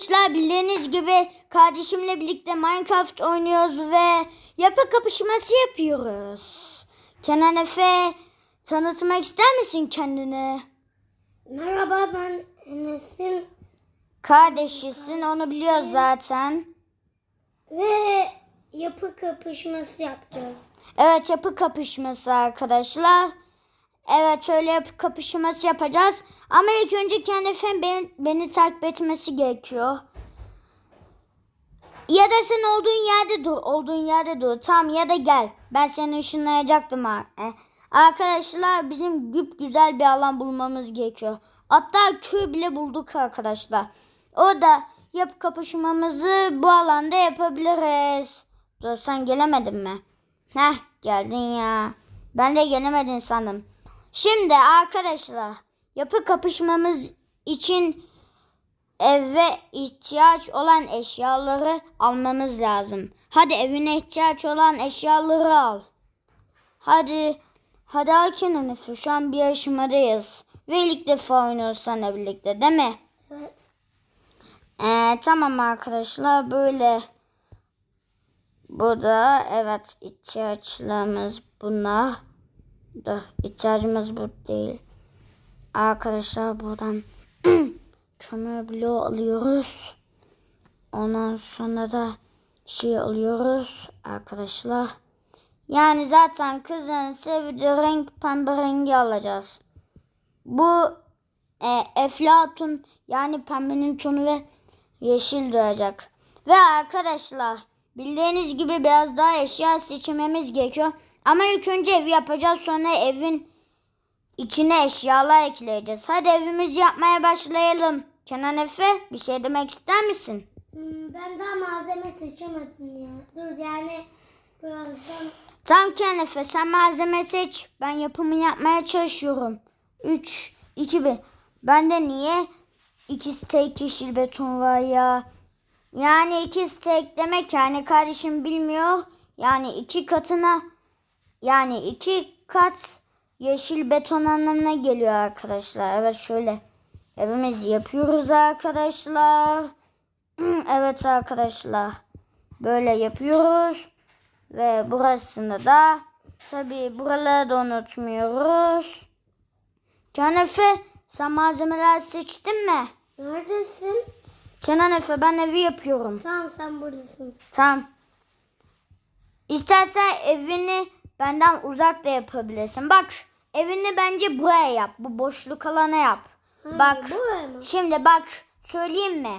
Arkadaşlar bildiğiniz gibi kardeşimle birlikte Minecraft oynuyoruz ve yapı kapışması yapıyoruz. Kenan Efe tanıtmak ister misin kendini? Merhaba ben Enes'in Kardeşisin onu biliyoruz zaten. ve yapı kapışması yapacağız. Evet yapı kapışması arkadaşlar. Evet öyle yapı kapışması yapacağız. Ama ilk önce kendi efendim beni, beni takip etmesi gerekiyor. Ya da sen olduğun yerde dur. Olduğun yerde dur. Tamam ya da gel. Ben seni ışınlayacaktım ha. Eh. Arkadaşlar bizim güp güzel bir alan bulmamız gerekiyor. Hatta köy bile bulduk arkadaşlar. Orada yapı kapışmamızı bu alanda yapabiliriz. Dur sen gelemedin mi? Heh geldin ya. Ben de gelemedin sandım. Şimdi arkadaşlar yapı kapışmamız için eve ihtiyaç olan eşyaları almamız lazım. Hadi evine ihtiyaç olan eşyaları al. Hadi hadi Hakan Efe şu an bir aşamadayız. Ve ilk defa oynuyoruz seninle birlikte değil mi? Evet. Ee, tamam arkadaşlar böyle. Bu da evet ihtiyaçlarımız buna. Da ihtiyacımız bu değil. Arkadaşlar buradan kömür bloğu alıyoruz. Ondan sonra da şey alıyoruz arkadaşlar. Yani zaten kızın sevdiği renk pembe rengi alacağız. Bu e, eflatun yani pembenin tonu ve yeşil doğacak. Ve arkadaşlar bildiğiniz gibi biraz daha eşya seçmemiz gerekiyor. Ama ilk önce evi yapacağız sonra evin içine eşyalar ekleyeceğiz. Hadi evimizi yapmaya başlayalım. Kenan Efe bir şey demek ister misin? Hmm, ben daha malzeme seçemedim ya. Dur yani birazdan Tamam Kenan Efe sen malzeme seç. Ben yapımı yapmaya çalışıyorum. 3, 2, 1. Bende niye 2 steak yeşil beton var ya? Yani 2 steak demek yani kardeşim bilmiyor. Yani iki katına yani iki kat yeşil beton anlamına geliyor arkadaşlar. Evet şöyle evimizi yapıyoruz arkadaşlar. Evet arkadaşlar. Böyle yapıyoruz. Ve burasını da tabi buraları da unutmuyoruz. Kenan Efe sen malzemeler seçtin mi? neredesin? Kenan Efe ben evi yapıyorum. Tamam sen buradasın. Tamam. İstersen evini benden uzak da yapabilirsin. Bak evini bence buraya yap. Bu boşluk alana yap. Ha, Bak şimdi bak söyleyeyim mi?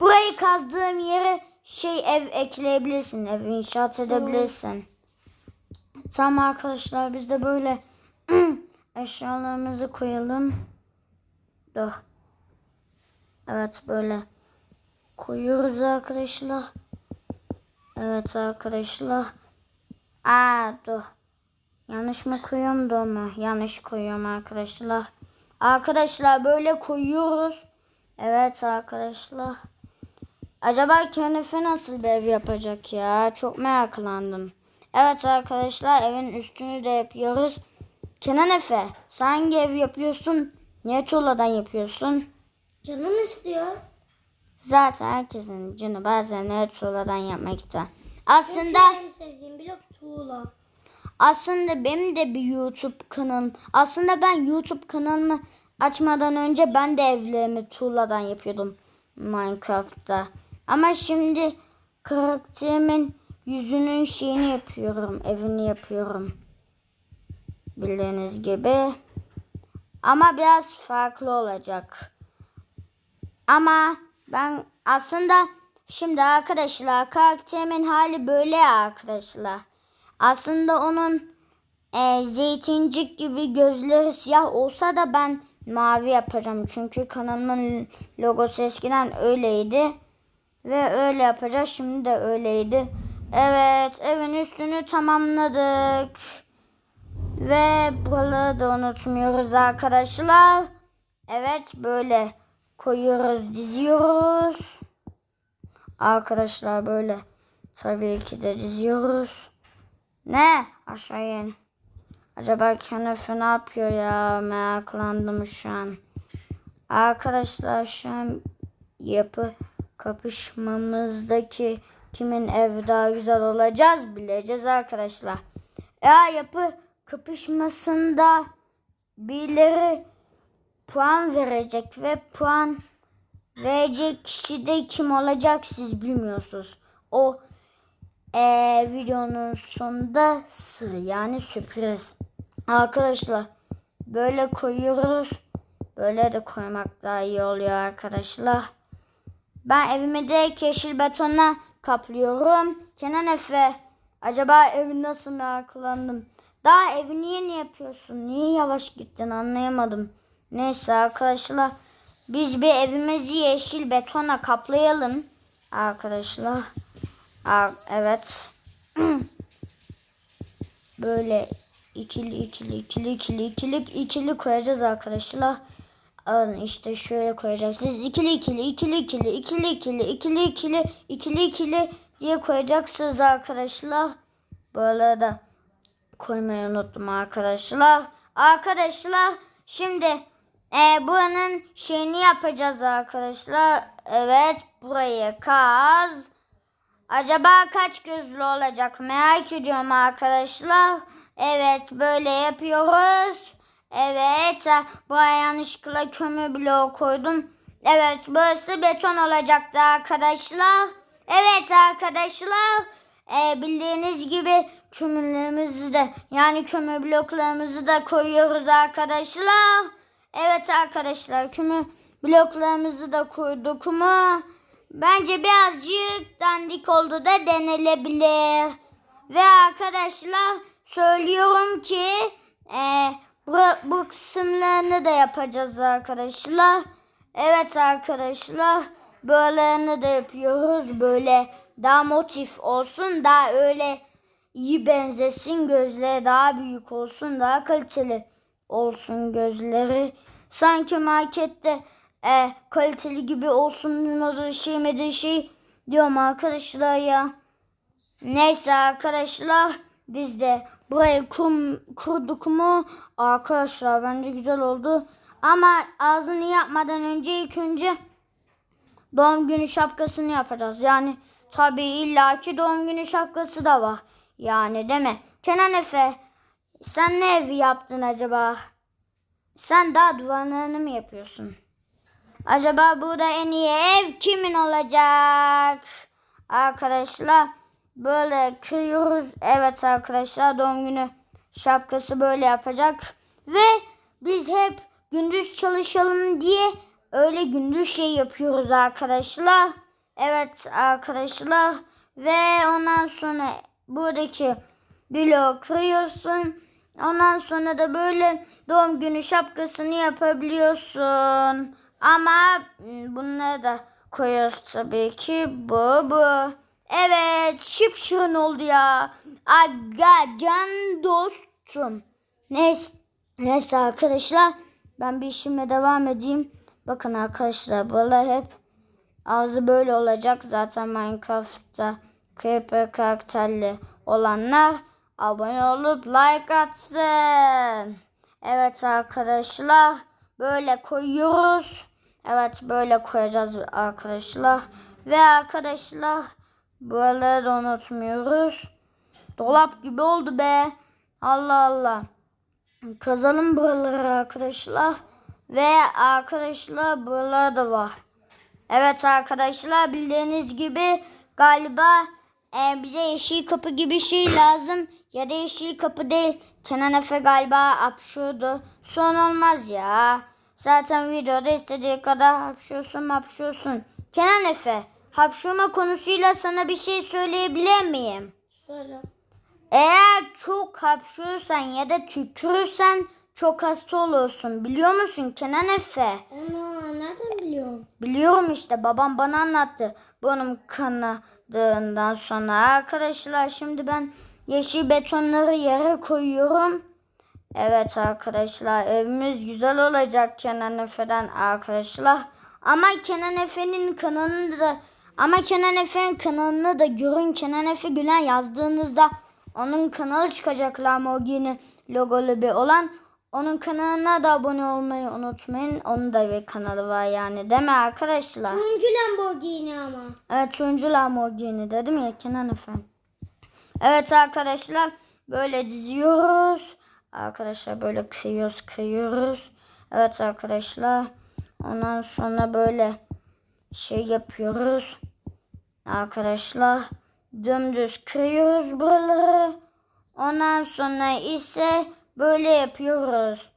Burayı kazdığım yere şey ev ekleyebilirsin. Ev inşaat edebilirsin. Tamam arkadaşlar biz de böyle eşyalarımızı koyalım. Dur. Evet böyle koyuyoruz arkadaşlar. Evet arkadaşlar. Aa dur. Yanlış mı koyuyorum da mı? Yanlış koyuyorum arkadaşlar. Arkadaşlar böyle koyuyoruz. Evet arkadaşlar. Acaba Kenefe nasıl bir ev yapacak ya? Çok meraklandım. Evet arkadaşlar evin üstünü de yapıyoruz. Kenan Efe sen hangi ev yapıyorsun? Niye tuğladan yapıyorsun? Canım istiyor. Zaten herkesin canı bazen evet tuğladan yapmak ister. Aslında en sevdiğim blok tuğla. aslında benim de bir YouTube kanalım. Aslında ben YouTube kanalımı açmadan önce ben de evlerimi tuğladan yapıyordum Minecraft'ta. Ama şimdi karakterimin yüzünün şeyini yapıyorum, evini yapıyorum. Bildiğiniz gibi. Ama biraz farklı olacak. Ama ben aslında şimdi arkadaşlar karakterimin hali böyle arkadaşlar. Aslında onun e, zeytincik gibi gözleri siyah olsa da ben mavi yapacağım. Çünkü kanalımın logosu eskiden öyleydi. Ve öyle yapacağız. Şimdi de öyleydi. Evet evin üstünü tamamladık. Ve buraları da unutmuyoruz arkadaşlar. Evet böyle koyuyoruz, diziyoruz. Arkadaşlar böyle tabii ki de diziyoruz. Ne? Aşağı in. Acaba Kenefe ne yapıyor ya? Meraklandım şu an. Arkadaşlar şu an yapı kapışmamızdaki kimin evi daha güzel olacağız bileceğiz arkadaşlar. Eğer yapı kapışmasında birileri puan verecek ve puan verecek kişi de kim olacak siz bilmiyorsunuz. O eee, videonun sonunda sır yani sürpriz. Arkadaşlar böyle koyuyoruz. Böyle de koymak daha iyi oluyor arkadaşlar. Ben evimi de yeşil betona kaplıyorum. Kenan Efe acaba evi nasıl meraklandım. Daha evini yeni yapıyorsun. Niye yavaş gittin anlayamadım. Neyse arkadaşlar biz bir evimizi yeşil betona kaplayalım. Arkadaşlar. Evet. Böyle ikili ikili ikili ikili ikili ikili koyacağız arkadaşlar. Alın işte şöyle koyacaksınız. İkili ikili ikili ikili ikili ikili ikili ikili ikili ikili diye koyacaksınız arkadaşlar. Böyle de koymayı unuttum arkadaşlar. Arkadaşlar şimdi e, buranın şeyini yapacağız arkadaşlar. Evet burayı kaz. Acaba kaç gözlü olacak merak ediyorum arkadaşlar. Evet böyle yapıyoruz. Evet buraya yanlışlıkla kömür bloğu koydum. Evet burası beton olacaktı arkadaşlar. Evet arkadaşlar e, bildiğiniz gibi kömürlerimizi de yani kömür bloklarımızı da koyuyoruz arkadaşlar. Evet arkadaşlar kömür bloklarımızı da koyduk mu? Bence birazcık dandik oldu da denilebilir. Ve arkadaşlar söylüyorum ki e, bu, bu kısımlarını da yapacağız arkadaşlar. Evet arkadaşlar böylelerini de yapıyoruz. Böyle daha motif olsun daha öyle iyi benzesin gözleri daha büyük olsun daha kaliteli olsun gözleri. Sanki markette e, kaliteli gibi olsun bilmez şey mi şey diyorum arkadaşlar ya. Neyse arkadaşlar biz de burayı kum, kurduk mu arkadaşlar bence güzel oldu. Ama ağzını yapmadan önce ilk önce doğum günü şapkasını yapacağız. Yani tabii illaki doğum günü şapkası da var. Yani değil mi? Kenan Efe sen ne evi yaptın acaba? Sen daha duvarlarını mı yapıyorsun? Acaba burada en iyi ev kimin olacak? Arkadaşlar böyle kırıyoruz. Evet arkadaşlar doğum günü şapkası böyle yapacak. Ve biz hep gündüz çalışalım diye öyle gündüz şey yapıyoruz arkadaşlar. Evet arkadaşlar. Ve ondan sonra buradaki bloğu kırıyorsun. Ondan sonra da böyle doğum günü şapkasını yapabiliyorsun. Ama mm, bunları da koyuyoruz tabii ki. Bu bu. Evet şıpşırın oldu ya. Aga can dostum. Neyse, neyse arkadaşlar ben bir işime devam edeyim. Bakın arkadaşlar böyle hep ağzı böyle olacak. Zaten Minecraft'ta creeper karakterli olanlar abone olup like atsın. Evet arkadaşlar böyle koyuyoruz. Evet böyle koyacağız arkadaşlar. Ve arkadaşlar de unutmuyoruz. Dolap gibi oldu be. Allah Allah. Kazalım buraları arkadaşlar. Ve arkadaşlar buralar da var. Evet arkadaşlar bildiğiniz gibi galiba e, bize yeşil kapı gibi şey lazım. Ya da yeşil kapı değil. Kenan Efe galiba hapşurdu. Son olmaz ya. Zaten videoda istediği kadar hapşursun hapşursun. Kenan Efe hapşurma konusuyla sana bir şey söyleyebilir miyim? Söyle. Eğer çok hapşurursan ya da tükürürsen çok hasta olursun. Biliyor musun Kenan Efe? Ana nereden biliyorsun? Biliyorum işte babam bana anlattı. Burnum kanadığından sonra. Arkadaşlar şimdi ben yeşil betonları yere koyuyorum. Evet arkadaşlar evimiz güzel olacak Kenan Efe'den arkadaşlar. Ama Kenan Efe'nin kanalını da ama Kenan Efe'nin kanalını da görün. Kenan Efe Gülen yazdığınızda onun kanalı çıkacak Lamborghini logolu bir olan. onun kanalına da abone olmayı unutmayın. Onun da bir kanalı var yani değil mi arkadaşlar? Turuncu Lamborghini ama. Evet turuncu Lamborghini dedim ya Kenan efendim. Evet arkadaşlar böyle diziyoruz. Arkadaşlar böyle kıyıyoruz kıyıyoruz. Evet arkadaşlar. Ondan sonra böyle şey yapıyoruz. Arkadaşlar dümdüz kırıyoruz buraları. Ondan sonra ise böyle yapıyoruz.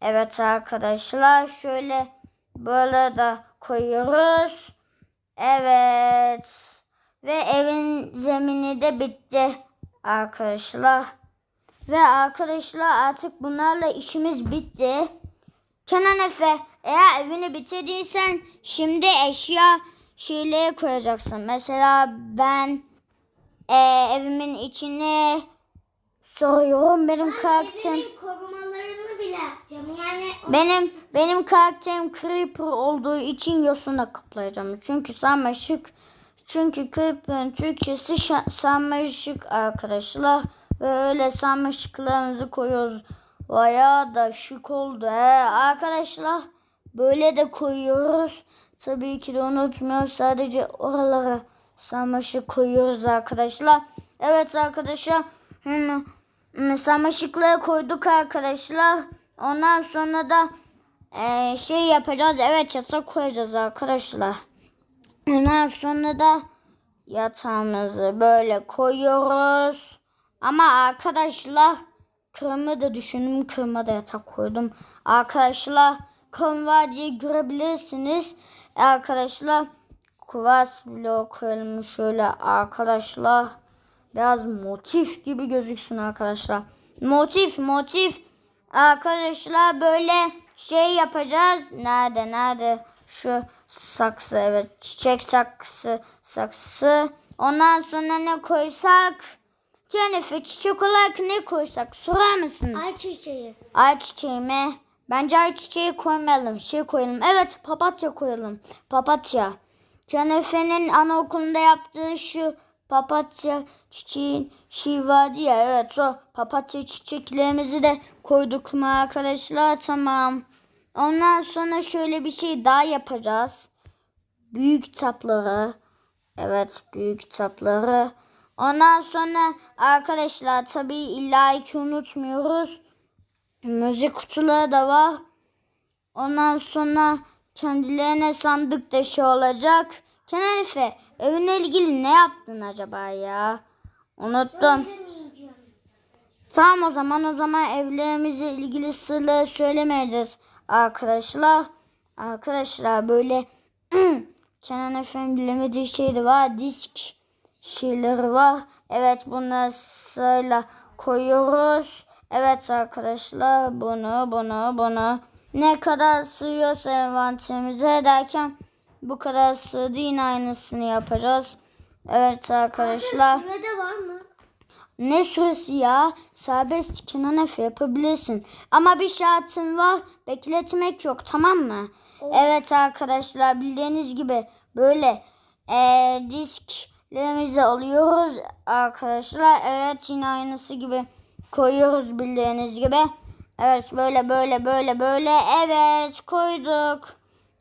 Evet arkadaşlar şöyle böyle de koyuyoruz. Evet. Ve evin zemini de bitti arkadaşlar. Ve arkadaşlar artık bunlarla işimiz bitti. Kenan Efe eğer evini bitirdiysen şimdi eşya şeyleri koyacaksın. Mesela ben e, evimin içine soruyorum benim karakterim. Evimin korumalarını bile yapacağım. Yani Benim benim karakterim Creeper olduğu için yosuna kaplayacağım. Çünkü sarmaşık çünkü Creeper'ın Türkçesi sarmaşık arkadaşlar. Ve öyle sarmaşıklarımızı koyuyoruz. Bayağı da şık oldu he arkadaşlar. Böyle de koyuyoruz. Tabii ki de unutmuyoruz. Sadece oralara sarmaşık koyuyoruz arkadaşlar. Evet arkadaşlar. Hmm, hmm, sarmaşıkları koyduk arkadaşlar. Ondan sonra da eee, şey yapacağız. Evet yatak koyacağız arkadaşlar. Ondan sonra da yatağımızı böyle koyuyoruz. Ama arkadaşlar kırmızı da düşündüm. Kırmızı da yatak koydum. Arkadaşlar kırmızı var diye görebilirsiniz. Arkadaşlar kuvas bloğu koyalım şöyle arkadaşlar. Biraz motif gibi gözüksün arkadaşlar. Motif motif. Arkadaşlar böyle şey yapacağız. Nerede nerede? Şu saksı evet çiçek saksı saksı. Ondan sonra ne koysak? Jennifer çiçek olarak ne koysak sorar mısın? Ay çiçeği. Ay çiçeği mi? Bence ay çiçeği koymayalım. Şey koyalım. Evet papatya koyalım. Papatya. Jennifer'in anaokulunda yaptığı şu papatya çiçeğin şey vardı ya. Evet o papatya çiçeklerimizi de koyduk mu arkadaşlar? Tamam. Ondan sonra şöyle bir şey daha yapacağız. Büyük tapları. Evet büyük tapları. Ondan sonra arkadaşlar tabii illa ki unutmuyoruz. Müzik kutuları da var. Ondan sonra kendilerine sandık da şey olacak. Kenan Efe evine ilgili ne yaptın acaba ya? Unuttum. Tamam o zaman o zaman evlerimizle ilgili sırları söylemeyeceğiz arkadaşlar. Arkadaşlar böyle Kenan Efe'nin bilemediği şey de var. Disk şeyleri var. Evet bunları sırayla koyuyoruz. Evet arkadaşlar bunu bunu bunu ne kadar sığıyorsa envanterimize derken bu kadar sığdı yine aynısını yapacağız. Evet arkadaşlar. Sürede var mı? Ne süresi ya? Serbest Kenan Efe yapabilirsin. Ama bir şartım var. Bekletmek yok tamam mı? Evet arkadaşlar bildiğiniz gibi böyle eee disklerimizi alıyoruz arkadaşlar. Evet yine aynısı gibi koyuyoruz bildiğiniz gibi. Evet böyle böyle böyle böyle evet koyduk.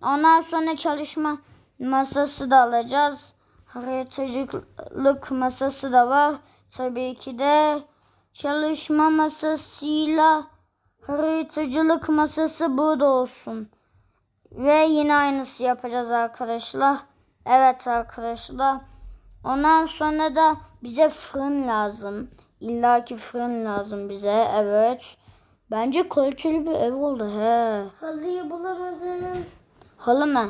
Ondan sonra çalışma masası da alacağız. Haritacılık masası da var. Tabii ki de çalışma masasıyla haritacılık masası burada olsun. Ve yine aynısı yapacağız arkadaşlar. Evet arkadaşlar. Ondan sonra da bize fırın lazım. İlla ki fırın lazım bize. Evet. Bence kaliteli bir ev oldu he. Halıyı bulamadım. Halı mı?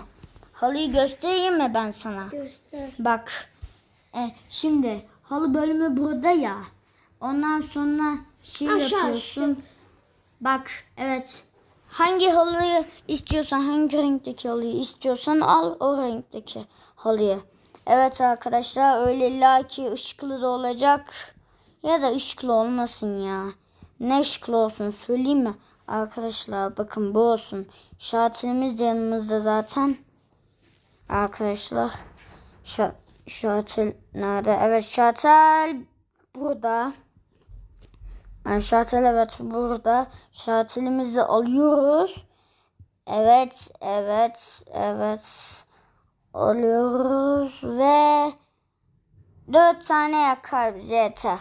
Halıyı göstereyim mi ben sana? Göster. Bak. E, şimdi halı bölümü burada ya. Ondan sonra şey Aşağı yapıyorsun. Bak evet. Hangi halıyı istiyorsan, hangi renkteki halıyı istiyorsan al o renkteki halıyı. Evet arkadaşlar öyle illa ki ışıklı da olacak. Ya da ışıklı olmasın ya. Ne ışıklı olsun söyleyeyim mi? Arkadaşlar bakın bu olsun. Şatilimiz de yanımızda zaten. Arkadaşlar. Şa şatil nerede? Evet şatil burada. Yani şartel evet burada. Şartelimizi alıyoruz. Evet, evet, evet. Alıyoruz ve dört tane yakar bize yeter.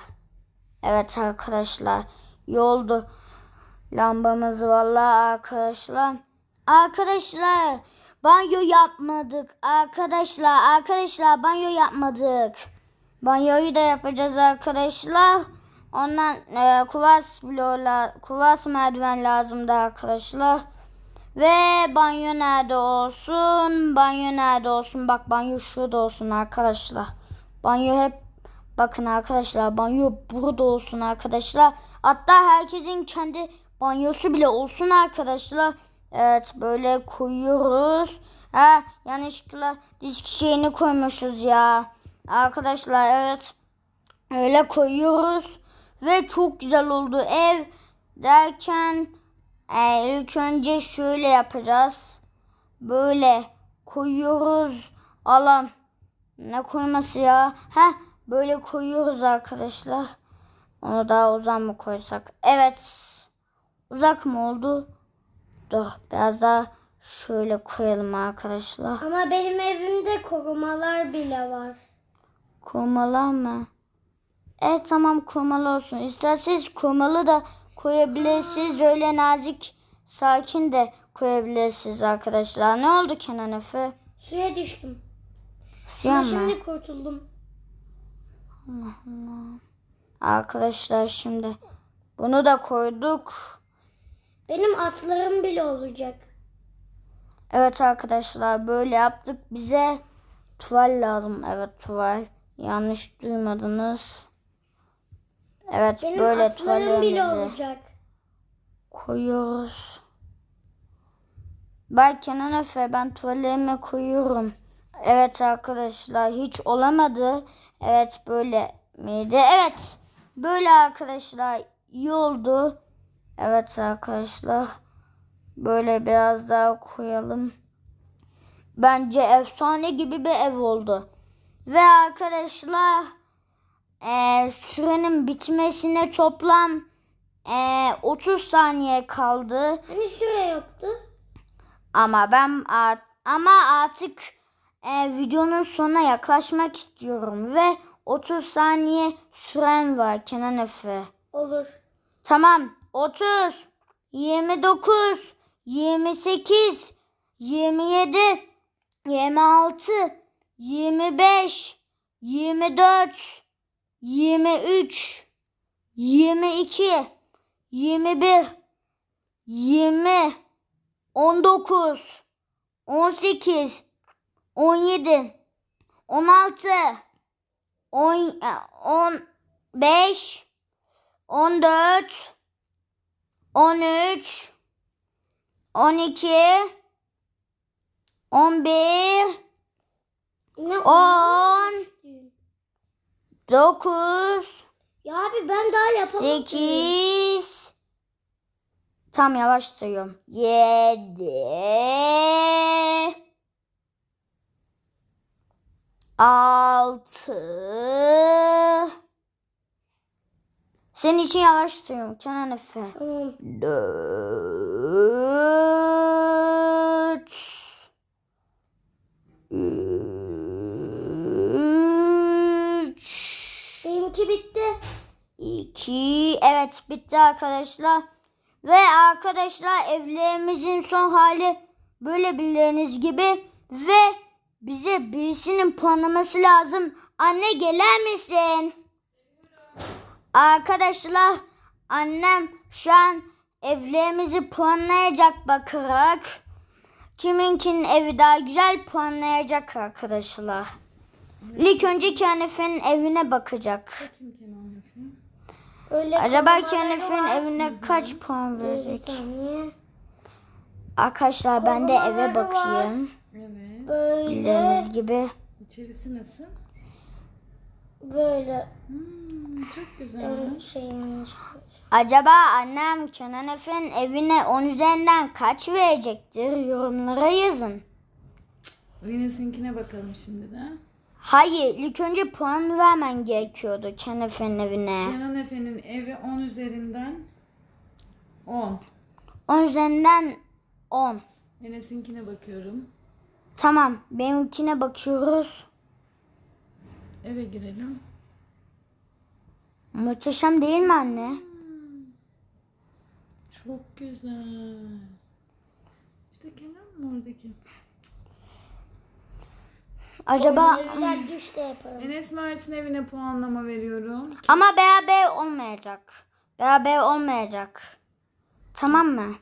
Evet arkadaşlar yoldu lambamız vallahi arkadaşlar. Arkadaşlar banyo yapmadık. Arkadaşlar arkadaşlar banyo yapmadık. Banyoyu da yapacağız arkadaşlar. Ondan e, kuvars bloğla kuvars merdiven lazımdı arkadaşlar. Ve banyo nerede olsun? Banyo nerede olsun? Bak banyo şurada olsun arkadaşlar. Banyo hep bakın arkadaşlar banyo burada olsun arkadaşlar. Hatta herkesin kendi banyosu bile olsun arkadaşlar. Evet böyle koyuyoruz. Ha yanlışlıkla disk şeyini koymuşuz ya. Arkadaşlar evet öyle koyuyoruz. Ve çok güzel oldu ev derken e, ilk önce şöyle yapacağız. Böyle koyuyoruz. Alan ne koyması ya? Ha böyle koyuyoruz arkadaşlar. Onu daha uzak mı koysak? Evet. Uzak mı oldu? Dur biraz daha şöyle koyalım arkadaşlar. Ama benim evimde korumalar bile var. Komalı mı? Evet tamam komalı olsun. İsterseniz komalı da koyabilirsiniz. Öyle nazik sakin de koyabilirsiniz arkadaşlar. Ne oldu Kenan Efe? Suya düştüm. Suya Ama mı? şimdi kurtuldum. Arkadaşlar şimdi bunu da koyduk. Benim atlarım bile olacak. Evet arkadaşlar böyle yaptık. Bize tuval lazım. Evet tuval. Yanlış duymadınız. Evet Benim böyle atlarım bile tuvallerimizi olacak. koyuyoruz. Bak Kenan Efe ben tuvaletime koyuyorum. Evet arkadaşlar hiç olamadı. Evet böyle miydi? Evet böyle arkadaşlar iyi oldu. Evet arkadaşlar böyle biraz daha koyalım. Bence efsane gibi bir ev oldu. Ve arkadaşlar eee, sürenin bitmesine toplam eee, 30 saniye kaldı. Hani süre yoktu? Ama ben ama artık e, videonun sonuna yaklaşmak istiyorum ve 30 saniye süren var Kenan Efe. Olur. Tamam 30 29 28 27 26 25 24 23 22 21 20 19 18 17 16 10 15 14 13 12 11 Ne 10 9 Ya abi ben daha yapamadım. 8 Tam yavaş sayıyorum. 7 6 Senin için yavaş sayıyorum Kenan Efe. Tamam. 4 3 Benimki bitti. 2 Evet bitti arkadaşlar. Ve arkadaşlar evlerimizin son hali böyle bildiğiniz gibi ve bize birisinin puanlaması lazım. Anne gelir misin? Arkadaşlar annem şu an evlerimizi puanlayacak bakarak kiminkinin evi daha güzel puanlayacak arkadaşlar. İlk önce Kenefe'nin evine bakacak. Kim Kenan? Öyle Acaba Kenefe'nin var. evine kaç puan verecek? saniye. Arkadaşlar ben de eve bakayım. Evet. Böyle Bildiğiniz gibi. İçerisi nasıl? böyle Hmm, çok güzel. Acaba annem Kenan Efe'nin evine 10 üzerinden kaç verecektir? Yorumlara yazın. Enes'inkine bakalım şimdi de. Hayır ilk önce puan vermen gerekiyordu Kenefe'nin evine. Kenan Efe'nin evi 10 üzerinden 10. 10 üzerinden 10. Enes'inkine bakıyorum. Tamam benimkine bakıyoruz. Eve girelim. Muhteşem değil mi anne? Çok güzel. İşte Kenan mı oradaki? Acaba Güzel düş de yaparım. Enes Mert'in evine puanlama veriyorum. ama beraber olmayacak. Beraber olmayacak. Tamam mı?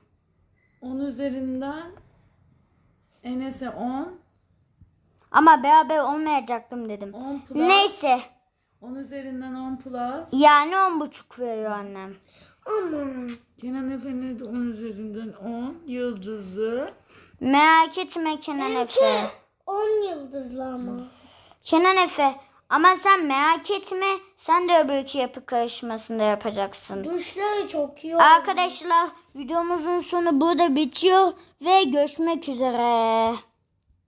10 üzerinden Enes'e 10. Ama beraber olmayacaktım dedim. 10 plus. Neyse. 10 üzerinden 10 plus. Yani on buçuk veriyor annem. Aman. Kenan Efe'nin de 10 üzerinden 10. Yıldızlı. Merak etme Kenan Efe. 10 yıldızlı ama. Kenan Efe ama sen merak etme. Sen de öbürkü yapı karışmasında yapacaksın. Duşları çok iyi oldu. Arkadaşlar videomuzun sonu burada bitiyor ve görüşmek üzere.